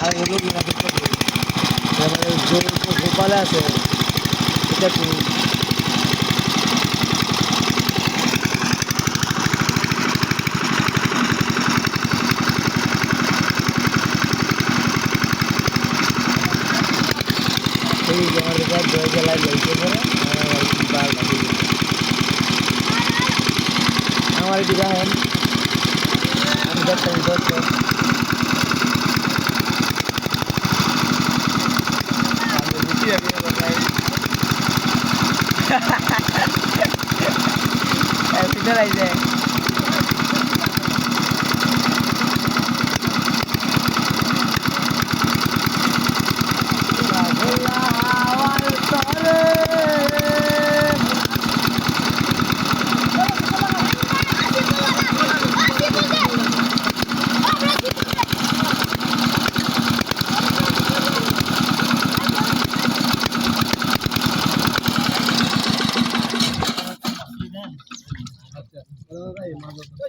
আর এগুলো কিনা মানে গোপালে আছে এটা আমার আমার আমি দেখতাম yeah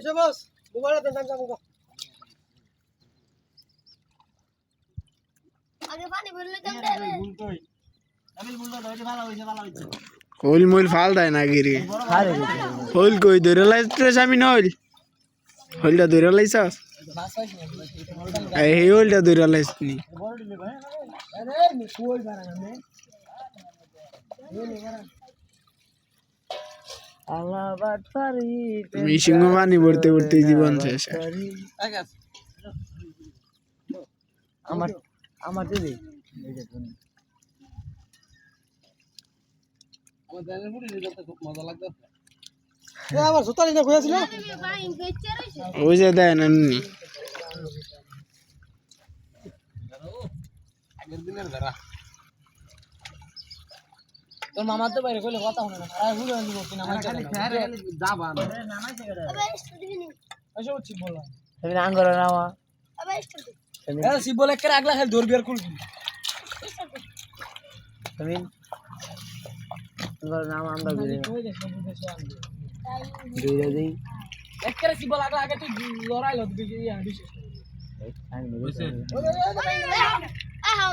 লাগছে আগে পানি ভরলে কেমন দেবে হইল মইল ফাল দেয় না গিরি হইল কই ধরে লাইছিস আমি নইল হইলটা ধরে লাইছাস এই হইলটা ধরে লাইছনি আলাবাদ মিশিং পানি ভরতে ভরতে জীবন শেষ। আমার আমার দিদি। আমার সুতারি না ওই যে দেয় না নি তোর মামা তো বাইরে কইলে কথা শুনে না। আর হুড়ে দিব কিনা মাইতে খালি যাবা আবার স্টুডিও নি? এসে উঠছি বললাম। তুমি আঙ্গর নামা আবার স্টুডিও এ সি বলে কে আগলা খালি দৌড় বের করবি তুমি তোমার নাম আমরা বলি দুইটা দেই। একবারে সি বল আগলা আগে তুই লড়াইলো তুই ইয়া বিশেষ আ হাও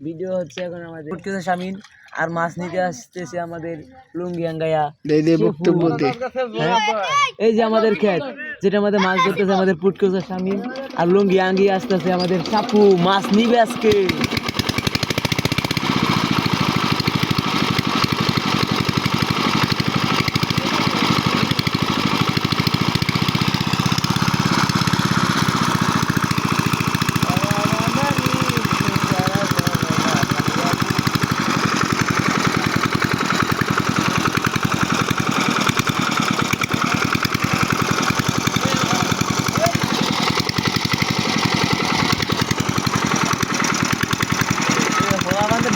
ভিডিও হচ্ছে এখন আমাদের ফুটকেছে শামিন আর মাছ নিতে আসতেছে আমাদের লুঙ্গি আঙ্গাইয়া দে দে বক্তব্য? এই যে আমাদের ক্ষেত যেটা আমাদের মাছ ধরতেছে আমাদের পুটকেছে শামিন আর লুঙ্গি আঙ্গি আসতেছে আমাদের সাপু মাছ নিবে আজকে।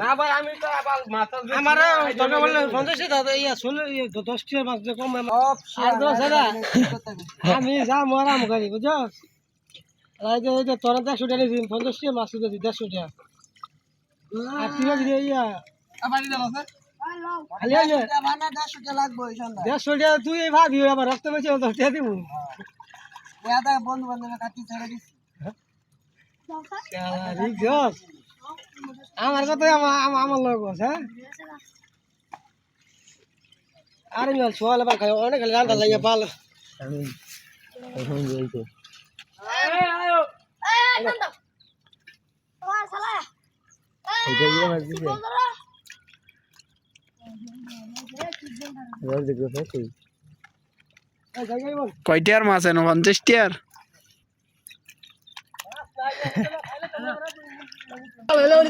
না ভাই আমি তো আবার মাছ আমার তোকে বললে পঞ্চাশে দাদা ইয়া ষোলো দশটি মাছ দিয়ে কম আর দশ হাজার। আমি যা মরাম করি বুঝো আর যে তোরা দেড়শো টাকা দিন পঞ্চাশ টাকা মাছ দিতে দেড়শো টাকা। আর তুই যদি ইয়া দেড়শো টাকা তুই ভাবি আবার রক্ত বেশি দশ টাকা দিব। বাবা রিক্স আমার কথা আমার আমার- আমার লোক হ্যাঁ? আরে মিয়াল, সোয়াল আবার খাই অনেক রান্না লাগে ভালো আমি এখন বলছি এই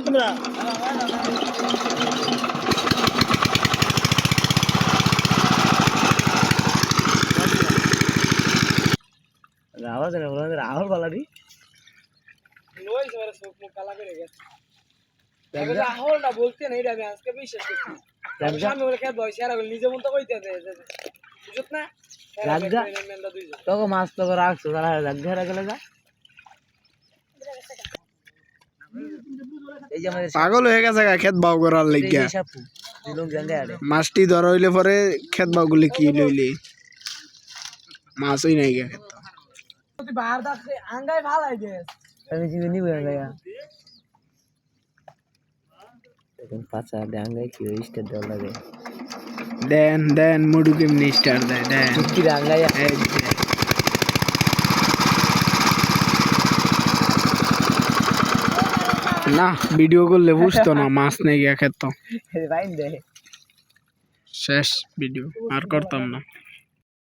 তোমরা আওয়াজ না বলা আওয়াজ বলা দি নই সব মুখ কালা করে গেছে না বলতে নাই আমি আজকে বিশ্বাস করছি আমি বলে বয়স আর নিজে মন তো কইতে দে না মাছ তোকে রাখছো তারা রাগ ধরে গেলে যা পাগল হয়ে গেছে খেত বাউ করার লাগিয়া। মাছটি ধরা হইলে পরে খেত বাউ গুলি কি লইলে? মাছই নাই গা খেত। দেন দেন মুডু কেমনি স্টার দেয় দেন চুটকি ডাঙ্গাই এই যে। না ভিডিও করলে বুঝতো না মাছ নেই গিয়া খেত। শেষ ভিডিও আর করতাম না।